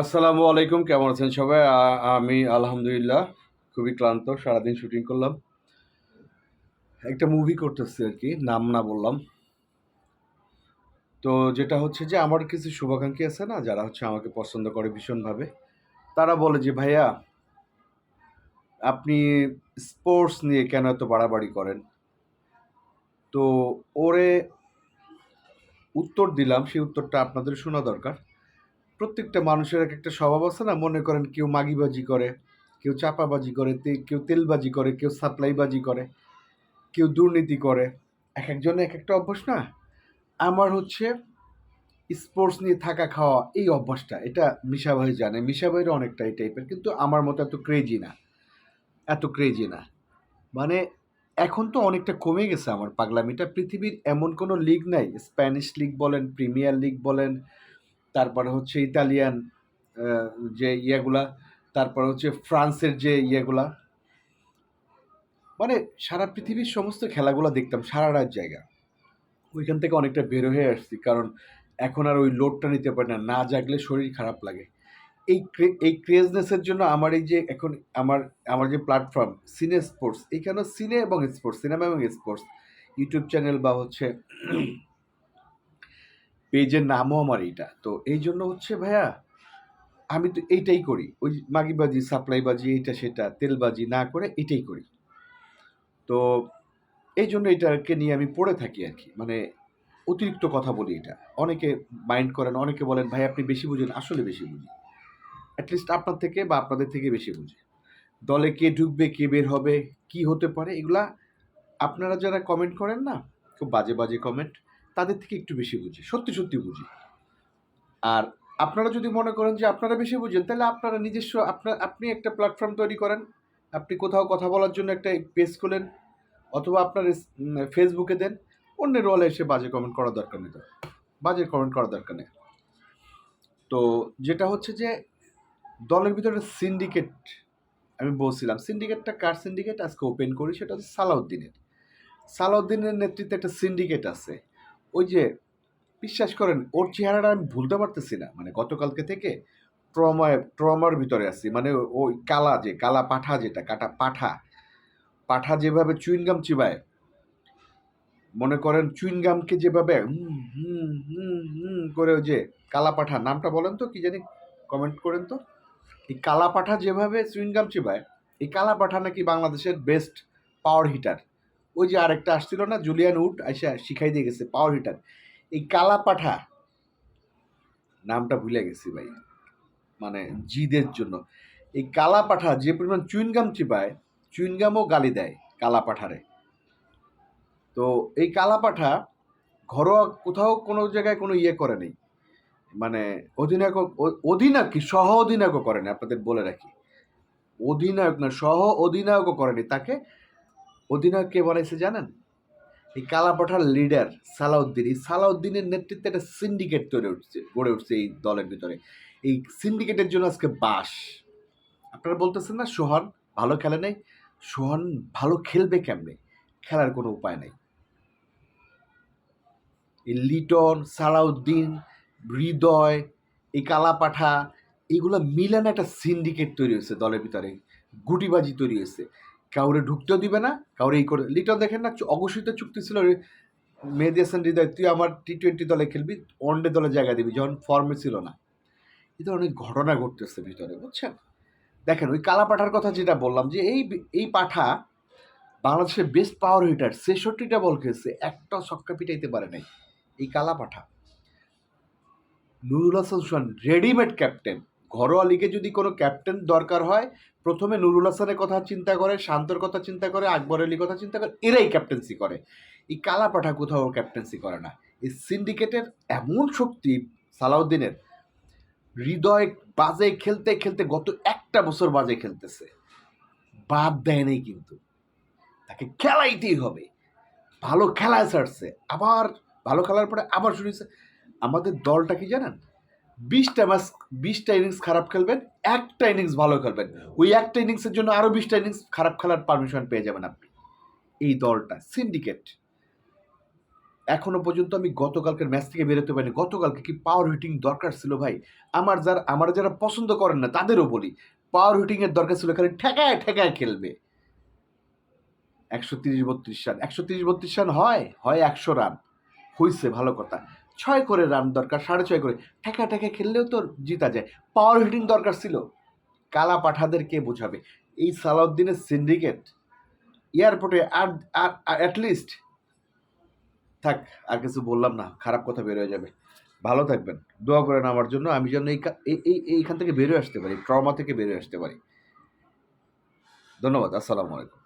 আসসালামু আলাইকুম, কেমন আছেন সবাই? আমি আলহামদুলিল্লাহ খুবই ক্লান্ত, সারাদিন শুটিং করলাম। একটা মুভি করতেছি আর কি, নাম না বললাম। তো যেটা হচ্ছে যে, আমার কিছু শুভাকাঙ্ক্ষী আছে না, যারা হচ্ছে আমাকে পছন্দ করে ভীষণভাবে, তারা বলে যে, ভাইয়া, আপনি স্পোর্টস নিয়ে কেন এত বাড়াবাড়ি করেন? তো ওরে উত্তর দিলাম, সেই উত্তরটা আপনাদের শোনা দরকার। প্রত্যেকটা মানুষের এক একটা স্বভাব আছে না? মনে করেন কেউ মাগিবাজি করে, কেউ চাপাবাজি করে কেউ তেলবাজি করে, কেউ সাপ্লাইবাজি করে, কেউ দুর্নীতি করে। এক একজনের এক একটা অভ্যাস না? আমার হচ্ছে স্পোর্টস নিয়ে থাকা খাওয়া এই অভ্যাসটা, এটা মিশা ভাই জানে। মিশা ভাইয়ের অনেকটা এই টাইপের কিন্তু আমার মতো এত ক্রেজি না। এত ক্রেজি না। মানে এখন তো অনেকটা কমে গেছে আমার পাগলামিটা। পৃথিবীর এমন কোনো লিগ নাই। স্প্যানিশ লিগ বলেন প্রিমিয়ার লিগ বলেন তারপরে হচ্ছে ইতালিয়ান যে ইয়েগুলা, তারপরে হচ্ছে ফ্রান্সের যে ইয়েগুলা। মানে সারা পৃথিবীর সমস্ত খেলাগুলো দেখতাম, সারা রাত জায়গা। ওইখান থেকে অনেকটা বের হয়ে আসছি, কারণ এখন আর ওই লোডটা নিতে পারি না না জাগলে শরীর খারাপ লাগে। এই এই ক্রেজনেসের জন্য আমার এই যে এখন আমার আমার যে প্ল্যাটফর্ম সিনে স্পোর্টস এখানে সিনে এবং স্পোর্টস সিনেমা এবং স্পোর্টস ইউটিউব চ্যানেল বা হচ্ছে পেজের নামও আমার এইটা। তো এই জন্য হচ্ছে ভাইয়া, আমি তো এইটাই করি। ওই মাগিবাজি সাপ্লাইবাজি এইটা সেটা তেলবাজি না করে এটাই করি। তো এই জন্য এটাকে নিয়ে আমি পড়ে থাকি আর কি। মানে অতিরিক্ত কথা বলি এটা। অনেকে মাইন্ড করেন, অনেকে বলেন, ভাই, আপনি বেশি বুঝেন। আসলে বেশি বুঝি। অ্যাটলিস্ট আপনার থেকে বা আপনাদের থেকে বেশি বুঝি। দলে কে ঢুকবে, কে বের হবে, কি হতে পারে, এগুলা আপনারা যারা কমেন্ট করেন না, খুব বাজে বাজে কমেন্ট তাদের থেকে একটু বেশি বুঝি, সত্যি সত্যি বুঝি। আর আপনারা যদি মনে করেন যে আপনারা বেশি বুঝেন, তাহলে আপনারা নিজস্ব, আপনার, আপনি একটা প্ল্যাটফর্ম তৈরি করেন, আপনি কোথাও কথা বলার জন্য একটা পেজ খোলেন, অথবা আপনার ফেসবুকে দেন, অন্যের রলে এসে বাজে কমেন্ট করার দরকার নেই বাজে কমেন্ট করার দরকার নেই। তো যেটা হচ্ছে যে, দলের ভিতরে সিন্ডিকেট আমি বলছিলাম সিন্ডিকেটটা কার সিন্ডিকেট আজকে ওপেন করি, সেটা হচ্ছে সালাউদ্দিনের। সালাউদ্দিনের নেতৃত্বে একটা সিন্ডিকেট আছে। ওই যে, বিশ্বাস করেন, ওর চেহারাটা আমি ভুলতে পারতেছি না। মানে গতকালকে থেকে ট্রমায় ট্রমার ভিতরে আছি। মানে ওই কালা যে, কালা পাঠা যেটা, কাটা পাঠা। পাঠা যেভাবে চুইনগাম চিবায়, মনে করেন চুইনগামকে যেভাবে করে ওই যে কালা পাঠা, নামটা বলেন তো কি জানি কমেন্ট করেন তো। এই কালা পাঠা যেভাবে চুইনগাম চিবায়, এই কালা পাঠা নাকি বাংলাদেশের বেস্ট পাওয়ার হিটার ওই যে আরেকটা আসছিল না জুলিয়ান উড আইসা শিখাই দিয়ে গেছে পাওয়ার হিটার এই কালা পাঠা নামটা ভুলে গেছি ভাই মানে জিদের জন্য। এই কালা পাঠা যে পরিমাণ চুইনগাম চিপায়, চুইনগামও গালি দেয় কালা পাঠারে তো এই কালা পাঠা ঘরোয়া কোথাও কোনো জায়গায় কোনো ইয়ে করে নেই। মানে অধিনায়ক অধিনায়ক কি, সহ অধিনায়কও করেনি আপনাদের বলে রাখি। অধিনায়ক না, সহ অধিনায়কও করেনি তাকে অধিনায়ক কে বানাইছে জানেন? এই কালাপাঠার লিডার সালাউদ্দিন। এই সালাউদ্দিনের নেতৃত্বে একটা সিন্ডিকেট তৈরি উঠছে গড়ে উঠছে এই দলের ভিতরে। এই সিন্ডিকেটের জন্য আজকে বাস। আপনারা বলতেছেন না, সোহান ভালো খেলে নেই? সোহান ভালো খেলবে কেমনে? খেলার কোনো উপায় নেই। এই লিটন, সালাউদ্দিন, হৃদয়, এই কালাপাঠা এইগুলো মিলানো একটা সিন্ডিকেট তৈরি হয়েছে দলের ভিতরে। গুটিবাজি তৈরি হয়েছে। কাউরে ঢুকতেও দিবে না, কাউরে এই করে লিটন দেখেন না অঘোষিত চুক্তি ছিল মেহেদি হাসান হৃদয়, তুই আমার টি টোয়েন্টি দলে খেলবি ওয়ানডে দলে জায়গা দিবি, যখন ফর্মে ছিল না। এই অনেক ঘটনা ঘটতেছে ভিতরে, বুঝছেন? দেখেন, ওই কালা পাঠার কথা যেটা বললাম যে, এই এই পাঠা বাংলাদেশের বেস্ট পাওয়ার হিটার ছেষট্টিটা বল খেলছে, একটা ছক্কা পিটাইতে পারে নাই। এই কালা পাঠা নুরুল হাসান রেডিমেড ক্যাপ্টেন ঘরোয়া লিগে যদি কোনো ক্যাপ্টেন দরকার হয়, প্রথমে নুরুল হাসানের কথা চিন্তা করে, শান্তর কথা চিন্তা করে, আকবর আলীর কথা চিন্তা করে, এরাই ক্যাপ্টেন্সি করে। এই কালা পাঠা কোথাও ক্যাপ্টেন্সি করে না। এই সিন্ডিকেটের এমন শক্তি সালাউদ্দিনের, হৃদয় বাজে খেলতে খেলতে গত একটা বছর বাজে খেলতেছে। বাদ দেয় কিন্তু। তাকে খেলাইতেই হবে। ভালো খেলায় ছাড়ছে। আবার ভালো খেলার পরে আবার শুনেছে। আমাদের দলটা কি জানেন? বিশটা ম্যাচ বিশটা ইনিংস খারাপ খেলবেন একটা ইনিংস ভালো খেলবেন। ওই একটা ইনিংসের জন্য আরও বিশটা ইনিংস খারাপ খেলার পারমিশন পেয়ে যাবেন আপনি। এই দলটা সিন্ডিকেট এখনও পর্যন্ত আমি গতকালকের ম্যাচ থেকে বেরোতে পারিনি। গতকালকে কি পাওয়ার হিটিং দরকার ছিল ভাই? আমার যারা আমার যারা পছন্দ করেন না তাদেরও বলি পাওয়ার হিটিং এর দরকার ছিল খালি ঠেকায় ঠেকায় খেলবে। একশো তিরিশ বত্রিশ রান একশো তিরিশ বত্রিশ রান হয় হয় একশো রান। হইছে ভালো কথা। ছয় করে রান দরকার, সাড়ে ছয় করে। ঠেকা ঠেকা খেললেও তো জিতা যায়। পাওয়ার হিটিং দরকার ছিল। কালা পাঠাদের কে বোঝাবে? এই সালাউদ্দিনের সিন্ডিকেট এয়ারপোর্টে আর অ্যাটলিস্ট থাক, আর কিছু বললাম না, খারাপ কথা বের হয়ে যাবে। ভালো থাকবেন। দোয়া করেন আমার জন্য, আমি যেন এই- এইখান থেকে বেরোয় আসতে পারি ট্রমা থেকে বেরোয় আসতে পারি। ধন্যবাদ, আসসালামু আলাইকুম।